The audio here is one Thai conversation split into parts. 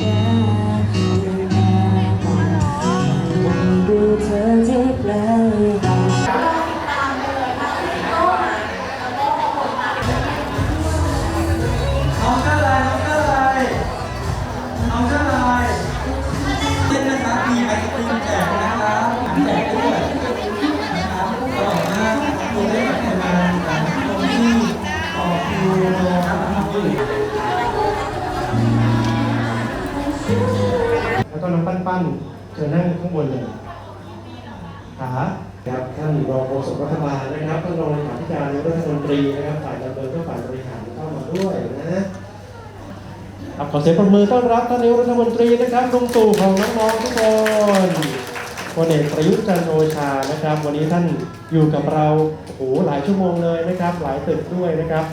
ดู น้องปั้นปั้นเชิญนั่งข้างบนเลยขาครับท่านรองโฆษกรัฐบาลนะครับท่านรองเลขาธิการนายกรัฐมนตรีนะครับฝ่ายดำเนินก็ฝ่ายบริหารเข้ามาด้วยนะครับขอเสียงปรบมือต้อนรับท่านนายกรัฐมนตรีนะครับลุงตู่ของน้องๆทุกคนพลเอกประยุทธ์จันทร์โอชานะครับ วันนี้ท่านอยู่กับเราโอ้โหหลายชั่วโมงเลยนะครับ หลายตึกด้วยนะครับ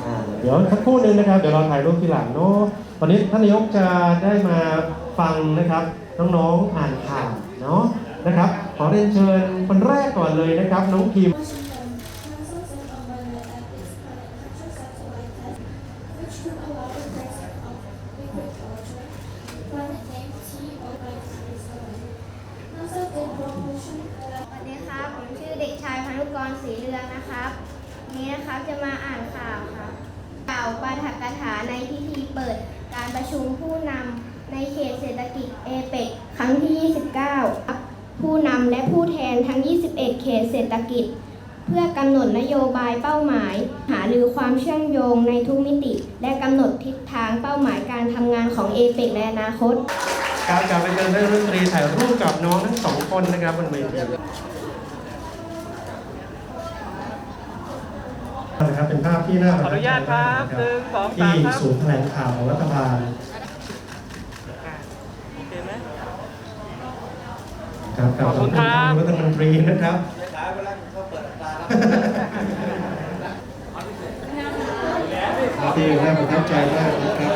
อ่าเดี๋ยวสักครู่หนึงนะครับ เดี๋ยวเราถ่ายรูปทีหลังเนาะวันนี้ท่านนายกจะได้มาฟังนะครับ น้องๆอ่านข่าวเนาะนะครับ ขอเรียนเชิญคนแรกก่อนเลยนะครับ น้องพิมสวัสดีครับผมชื่อเด็กชายพานุกรศรีเรืองนะครับ นี้นะครับจะมาอ่านข่าวครับาวปาฐกถาในพิธีเปิดการประชุมผู้นำในเขตเศรษฐกิจเอเปกครั้งที่ 29 ผู้นำและผู้แทนทั้ง 21 เขตเศรษฐกิจ เพื่อกำหนดนโยบายเป้าหมาย หาหรือความเชื่อมโยงในทุกมิติ และกำหนดทิศทางเป้าหมายการทำงานของเอเปกในอนาคต การการไปเชิญท่านรัฐมนตรีถ่ายรูปกับน้องทั้งสองคนนะครับบนเวที นะครับเป็นภาพที่น่าประขอทัอบนุญาตครับใจมากหนึ่งสองที่สามครับศูนย์แถลงข่าวของรัฐบาลโอเคไหมครับกับขอบคุณครับท่านรัฐมนตรีนะครับที่น่าประทับใจมากนะครับ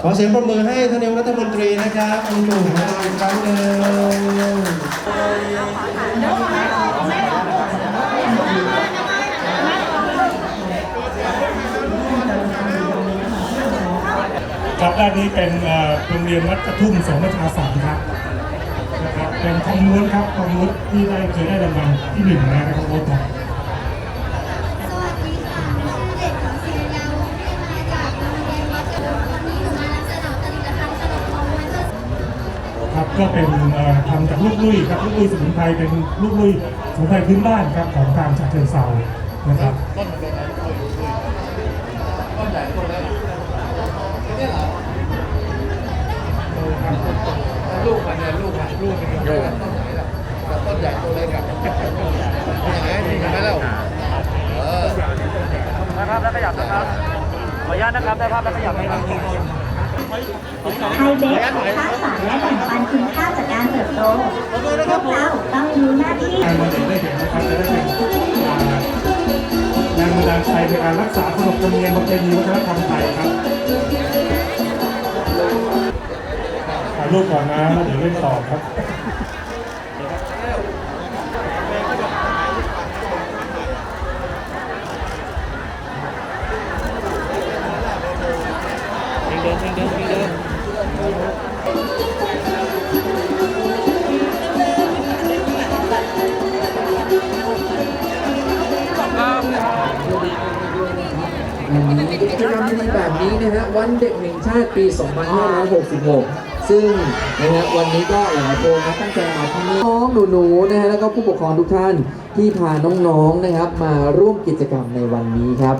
ขอเสียงปรบมือให้ท่านนายกรัฐมนตรีนะครับคุณตู่ของเราอีกครั้งหนึ่ง ครับด้านนี้เป็นโรงเรียนวัดกระทุ่มสงฆ์ประชาสรรค์ครับนะครับเป็นทองม้วนครับทองม้วนที่ได้เคยได้รางวัลที่หนึ่งนะครับทองม้วนทองสวัสดีค่ะชื่อเด็กหญิงศิริยาวุฒิมาจากโรงเรียนวัดกระทุ่มวันนี้หนูมานำเสนอผลิตภัณฑ์ขนมของมันเครับก็เป็นทำจากลูกลุยครับลูกลุยสมุนไพรเป็นลูกลุยสมุนไพรพื้นบ้านครับของทางฉะเชิงเซานะครับต้นของอะไรลูก มันเนี่ยลูกมันลูกมันอยู่ต้นไหนล่ะต้นใหญ่ต้นเล็กอะอย่างนี้ดีกันไหมแล้วเออนะครับแล้วขยับนะครับขออนุญาตนะครับได้ภาพแล้วขยับนะครับไทยเบสสร้างสรรและแบ่งปันคุณค่าจากการเติบโตพวกเราต้องรู้หน้าที่การมาถึงได้เห็นนะครับจะได้เป็นอ่าแรงบันดาลใจในการรักษาขนบธรรมเนียมประเพณีวัฒนธรรมไทยครับ รูปก่อนนะแล้วเดี๋ยวเล่นต่อครับเดินเดินเดินเดินกิจกรรมดีๆแบบนี้นะฮะวันเด็กแห่งชาติปี 2566 ซึ่งนะฮะวันนี้ก็หลายคนนะตั้งใจมาที่นี่น้องหนูๆนะฮะแล้วก็ผู้ปกครองทุกท่านที่พาน้องๆนะครับ มาร่วมกิจกรรมในวันนี้ครับ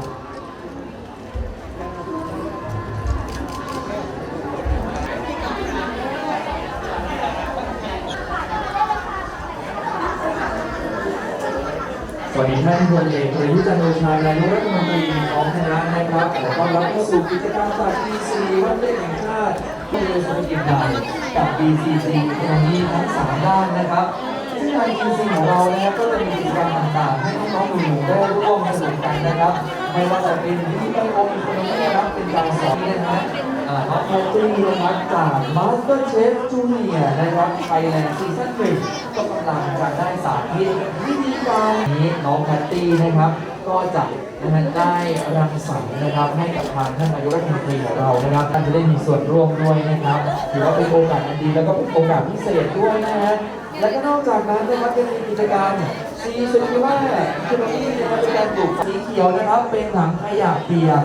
สวัสดีท่านพลเอกประยุทธ์จันทร์โอชานายกรัฐมนตรีพร้อมคณะนะครับขอต้อนรับเข้าสู่กิจกรรมจาก BC วันเด็กแห่งชาติ ที่โดยเศรษฐกิจใหญ่กับ BCC ตรงนี้ทั้งสามด้านนะครับซึ่งทาง BCC ของเรานะครับก็จะมีกิจกรรมต่างๆ ให้น้องๆหนูๆได้ร่วมสนุกกันนะครับไม่ว่าจะเป็นพิธีกรรมโอมีคนนี้นะครับเป็นการสอนนะฮะอ่าน้องโคตรีนะครับจาก Master Chef Junior นะครับ Thailand Season 1ก็กำลังจะได้สาธิตวิธีการนี้น้องแพตตี้นะครับ ก็จะนะฮะได้รังสรรค์นะครับให้กับทางท่านนายกรัฐมนตรีของเรานะครับท่านจะได้มีส่วนร่วมด้วยนะครับถือว่าเป็นโอกาสอันดีแล้วก็เป็นโอกาสพิเศษด้วยนะฮะและก็นอกจากนั้นนะครับยังมีกิจกรรมซีซูคิว่าคือตรงนี้นะครับเป็นการปลูกสีเขียวนะครับ เป็นถังขยะเปียก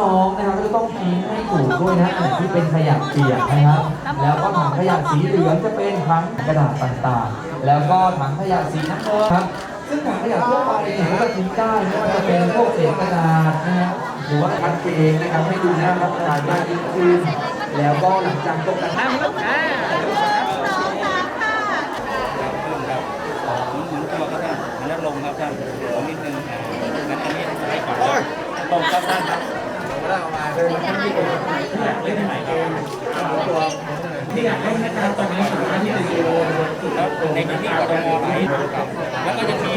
น้องๆนะครับก็จะต้องทิ้งให้ถูกด้วยนะอันที่เป็นขยะเปียกนะครับ แล้วก็ถังขยะสีเหลืองจะเป็นถังกระดาษต่างๆ แล้วก็ถังขยะสีน้ำเงินครับ ซึ่งถังขยะทั่วไปเนี่ยก็ทิ้งได้ไม่ว่าจะเป็นพวกเศษกระดาษนะฮะหรือว่าคัดเองนะครับให้ดูน่ารับประทานมากยิ่งขึ้นแล้วก็หลังจากตกแต่งนั่งลูกอ่าตัวครับท่านอันนั้นลงครับท่านลงนิดนึงอ่างั้นอันนี้ให้ก่อนตรงครับท่านครับแล้วในพื้นที่กทมไหน แล้วก็จะมี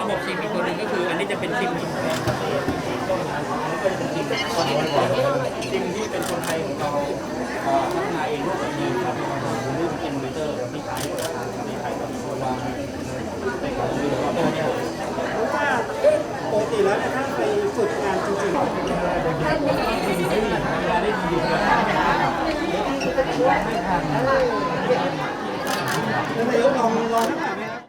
ระบบซิมอีกตัวหนึ่งก็คือ อันนี้จะเป็นซิมซิมที่เป็นคนไทยของเราพัฒนาเองร่วมกับทีมครับรูปเป็นมอนิเตอร์ที่ใช้ในไทยกับตัววางในการดูแล้วก็เนี่ยปกติแล้วเนี่ยถ้าไปฝึกงานจริงๆถ้ามีงานนายกลองลองถาม